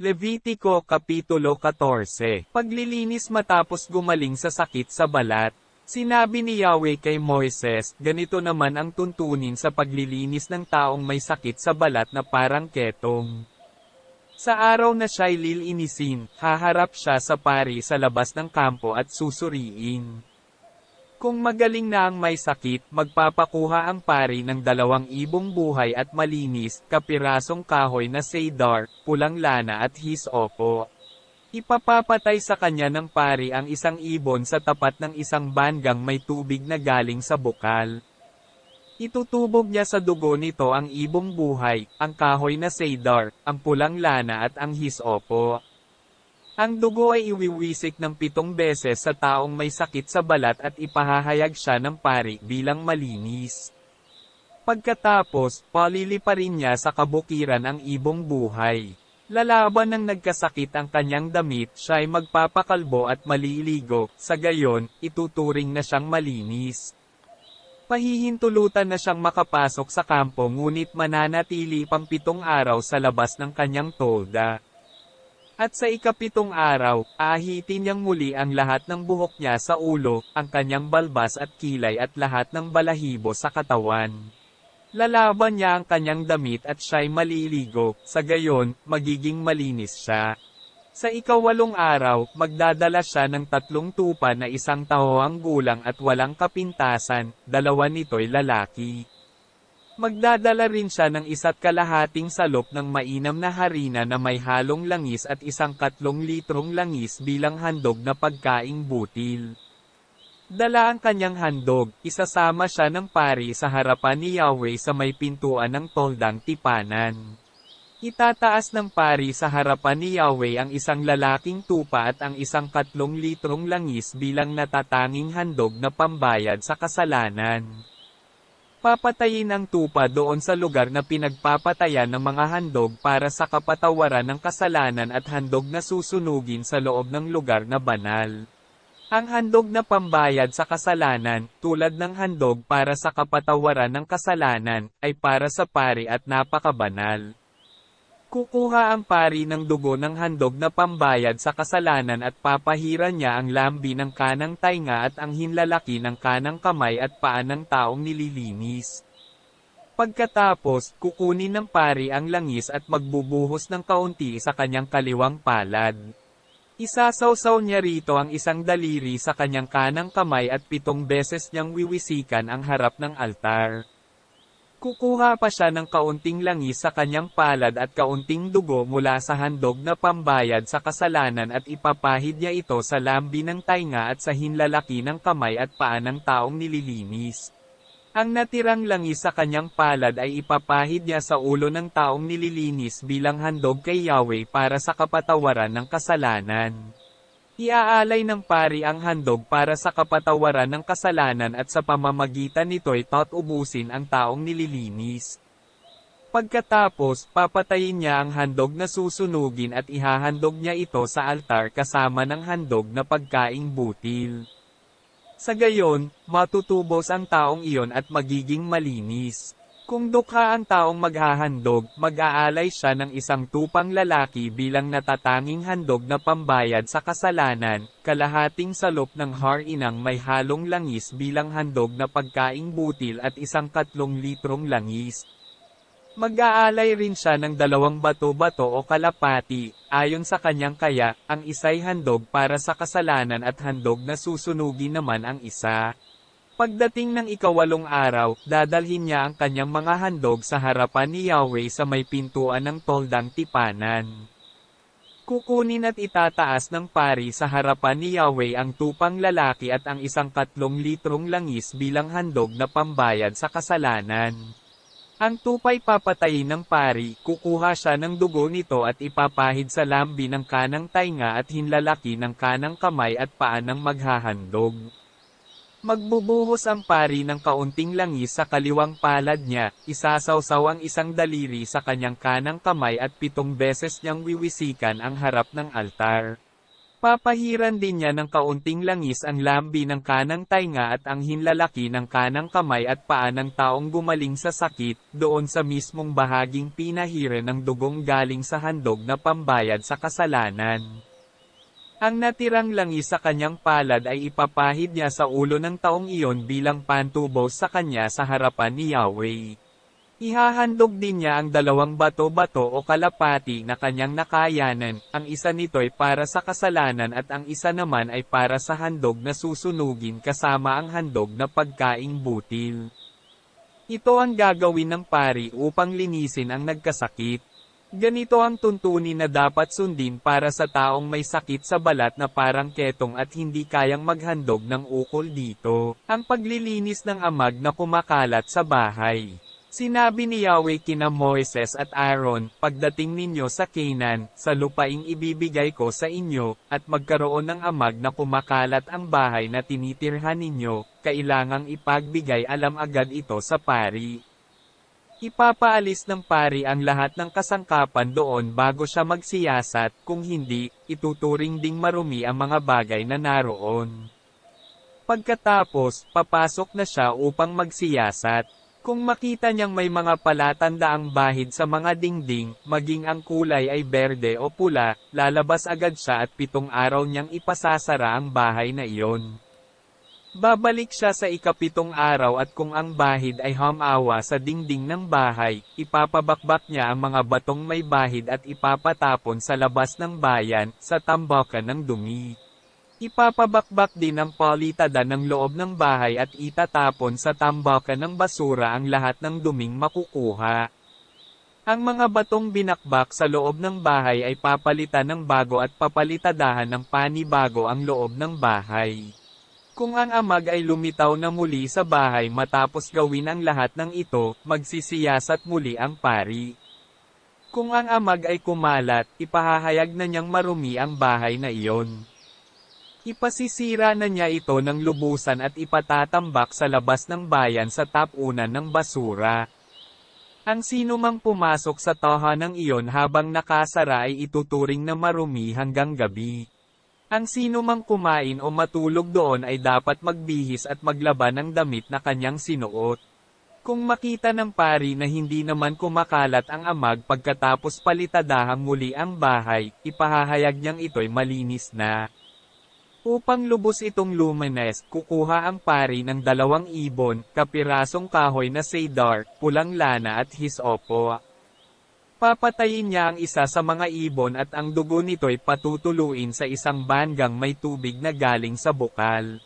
Levitico Kapitulo 14 Paglilinis matapos gumaling sa sakit sa balat. Sinabi ni Yahweh kay Moises, ganito naman ang tuntunin sa paglilinis ng taong may sakit sa balat na parang ketong. Sa araw na siya'y lilinisin, haharap siya sa pari sa labas ng kampo at susuriin. Kung magaling na ang may sakit, magpapakuha ang pari ng dalawang ibong buhay at malinis, kapirasong kahoy na cedar, pulang lana at hisopo. Ipapapatay sa kanya ng pari ang isang ibon sa tapat ng isang bangang may tubig na galing sa bukal. Itutubog niya sa dugo nito ang ibong buhay, ang kahoy na cedar, ang pulang lana at ang hisopo. Ang dugo ay iwiwisik ng pitong beses sa taong may sakit sa balat at ipahahayag siya ng pari bilang malinis. Pagkatapos, paliliparin niya sa kabukiran ang ibong buhay. Lalaban ng nagkasakit ang kanyang damit, siya ay magpapakalbo at maliligo, sa gayon, ituturing na siyang malinis. Pahihintulutan na siyang makapasok sa kampo ngunit mananatili pang pitong araw sa labas ng kanyang tolda. At sa ikapitong araw, ahitin niyang muli ang lahat ng buhok niya sa ulo, ang kanyang balbas at kilay at lahat ng balahibo sa katawan. Lalaban niya ang kanyang damit at siya'y maliligo, sa gayon, magiging malinis siya. Sa ikawalong araw, magdadala siya ng tatlong tupa na isang tahoang gulang at walang kapintasan, dalawa nito'y lalaki. Magdadala rin siya ng isa't kalahating salop ng mainam na harina na may halong langis at isang katlong litrong langis bilang handog na pagkaing butil. Dala ang kanyang handog, isasama siya ng pari sa harapan ni Yahweh sa may pintuan ng toldang tipanan. Itataas ng pari sa harapan ni Yahweh ang isang lalaking tupa at ang isang katlong litrong langis bilang natatanging handog na pambayad sa kasalanan. Papatayin ang tupa doon sa lugar na pinagpapatayan ng mga handog para sa kapatawaran ng kasalanan at handog na susunugin sa loob ng lugar na banal. Ang handog na pambayad sa kasalanan, tulad ng handog para sa kapatawaran ng kasalanan, ay para sa pari at napakabanal. Kukuha ang pari ng dugo ng handog na pambayad sa kasalanan at papahiran niya ang lambi ng kanang tainga at ang hinlalaki ng kanang kamay at paa ng taong nililinis. Pagkatapos, kukunin ng pari ang langis at magbubuhos ng kaunti sa kanyang kaliwang palad. Isasawsaw niya rito ang isang daliri sa kanyang kanang kamay at pitong beses niyang wiwisikan ang harap ng altar. Kukuha pa siya ng kaunting langis sa kanyang palad at kaunting dugo mula sa handog na pambayad sa kasalanan at ipapahid niya ito sa lambi ng tainga at sa hinlalaki ng kamay at paa ng taong nililinis. Ang natirang langis sa kanyang palad ay ipapahid niya sa ulo ng taong nililinis bilang handog kay Yahweh para sa kapatawaran ng kasalanan. Iaalay ng pari ang handog para sa kapatawaran ng kasalanan at sa pamamagitan nito'y tot ubusin ang taong nililinis. Pagkatapos, papatayin niya ang handog na susunugin at ihahandog niya ito sa altar kasama ng handog na pagkaing butil. Sa gayon, matutubos ang taong iyon at magiging malinis. Kung dukha ang taong maghahandog, mag-aalay siya ng isang tupang lalaki bilang natatanging handog na pambayad sa kasalanan, kalahating salop ng har-inang may halong langis bilang handog na pagkaing butil at isang katlong litrong langis. Mag-aalay rin siya ng dalawang bato-bato o kalapati, ayon sa kanyang kaya, ang isa'y handog para sa kasalanan at handog na susunugin naman ang isa. Pagdating ng ikawalong araw, dadalhin niya ang kanyang mga handog sa harapan ni Yahweh sa may pintuan ng toldang tipanan. Kukunin at itataas ng pari sa harapan ni Yahweh ang tupang lalaki at ang isang katlong litrong langis bilang handog na pambayad sa kasalanan. Ang tupay papatayin ng pari, kukuha siya ng dugo nito at ipapahid sa lambi ng kanang tainga at hinlalaki ng kanang kamay at paa ng maghahandog. Magbubuhos ang pari ng kaunting langis sa kaliwang palad niya, isasawsaw ang isang daliri sa kanyang kanang kamay at pitong beses niyang wiwisikan ang harap ng altar. Papahiran din niya ng kaunting langis ang lambi ng kanang tainga at ang hinlalaki ng kanang kamay at paa ng taong gumaling sa sakit, doon sa mismong bahaging pinahiran ng dugong galing sa handog na pambayad sa kasalanan. Ang natirang langis sa kanyang palad ay ipapahid niya sa ulo ng taong iyon bilang pantubo sa kanya sa harapan ni Yahweh. Ihahandog din niya ang dalawang bato-bato o kalapati na kanyang nakayanan, ang isa nito'y para sa kasalanan at ang isa naman ay para sa handog na susunugin kasama ang handog na pagkaing butil. Ito ang gagawin ng pari upang linisin ang nagkasakit. Ganito ang tuntunin na dapat sundin para sa taong may sakit sa balat na parang ketong at hindi kayang maghandog ng ukol dito. Ang paglilinis ng amag na kumakalat sa bahay. Sinabi ni Yahweh kina Moises at Aaron, pagdating ninyo sa Canaan, sa lupaing ibibigay ko sa inyo, at magkaroon ng amag na kumakalat ang bahay na tinitirhan ninyo, kailangang ipagbigay alam agad ito sa pari. Ipapaalis ng pari ang lahat ng kasangkapan doon bago siya magsiyasat, kung hindi, ituturing ding marumi ang mga bagay na naroon. Pagkatapos, papasok na siya upang magsiyasat. Kung makita niyang may mga palatandaang bahid sa mga dingding, maging ang kulay ay berde o pula, lalabas agad siya at pitong araw niyang ipasasara ang bahay na iyon. Babalik siya sa ikapitong araw at kung ang bahid ay hamawa sa dingding ng bahay, ipapabakbak niya ang mga batong may bahid at ipapatapon sa labas ng bayan, sa tambakan ng dumi. Ipapabakbak din ng palitada ng loob ng bahay at itatapon sa tambakan ng basura ang lahat ng duming makukuha. Ang mga batong binakbak sa loob ng bahay ay papalitan ng bago at papalitadahan ng panibago ang loob ng bahay. Kung ang amag ay lumitaw na muli sa bahay matapos gawin ang lahat ng ito, magsisiyasat muli ang pari. Kung ang amag ay kumalat, ipahahayag na niyang marumi ang bahay na iyon. Ipasisira na niya ito ng lubusan at ipatatambak sa labas ng bayan sa tapunan ng basura. Ang sino mang pumasok sa tahanan iyon habang nakasara ay ituturing na marumi hanggang gabi. Ang sino mang kumain o matulog doon ay dapat magbihis at maglaba ng damit na kanyang sinuot. Kung makita ng pari na hindi naman kumakalat ang amag pagkatapos palitadahang muli ang bahay, ipahahayag niyang ito'y malinis na. Upang lubos itong lumanes, kukuha ang pari ng dalawang ibon, kapirasong kahoy na cedar, pulang lana at hisopo. Papatayin niya ang isa sa mga ibon at ang dugo nito'y patutuluin sa isang bangang may tubig na galing sa bukal.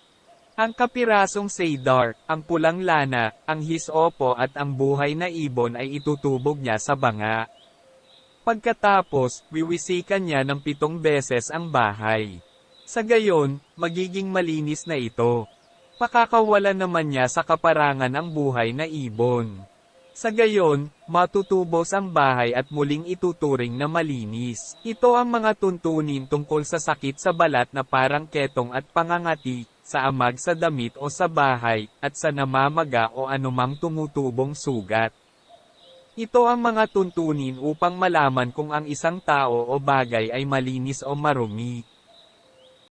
Ang kapirasong cedar, ang pulang lana, ang hisopo at ang buhay na ibon ay itutubog niya sa banga. Pagkatapos, wiwisikan niya ng pitong beses ang bahay. Sa gayon, magiging malinis na ito. Pakakawalan naman niya sa kaparangan ang buhay na ibon. Sa gayon, matutubos ang bahay at muling ituturing na malinis. Ito ang mga tuntunin tungkol sa sakit sa balat na parang ketong at pangangati, sa amag sa damit o sa bahay, at sa namamaga o anumang tumutubong sugat. Ito ang mga tuntunin upang malaman kung ang isang tao o bagay ay malinis o marumi.